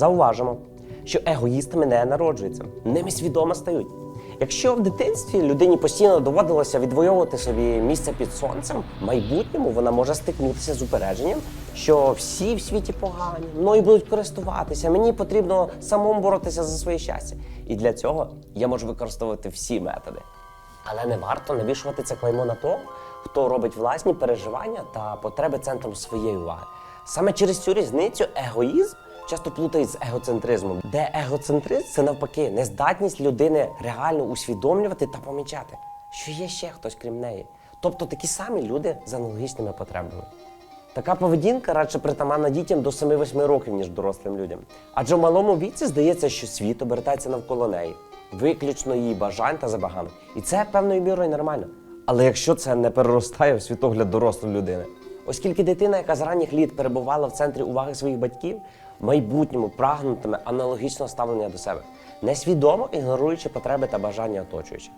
Зауважимо, що егоїстами не народжуються, ними свідомо стають. Якщо в дитинстві людині постійно доводилося відвоювати собі місце під сонцем, в майбутньому вона може стикнутися з упередженням, що всі в світі погані, мною будуть користуватися, мені потрібно самому боротися за своє щастя. І для цього я можу використовувати всі методи. Але не варто навішувати це клеймо на того, хто робить власні переживання та потреби центром своєї уваги. Саме через цю різницю егоїзм часто плутають з егоцентризмом, де егоцентризм це навпаки нездатність людини реально усвідомлювати та помічати, що є ще хтось крім неї. Тобто такі самі люди з аналогічними потребами. Така поведінка радше притаманна дітям до 7-8 років, ніж дорослим людям. Адже в малому віці здається, що світ обертається навколо неї, виключно її бажань та забаганок. І це певною мірою нормально. Але якщо це не переростає в світогляд дорослої людини, оскільки дитина, яка з ранніх літ перебувала в центрі уваги своїх батьків, в майбутньому прагнутиме аналогічного ставлення до себе, несвідомо ігноруючи потреби та бажання оточуючих.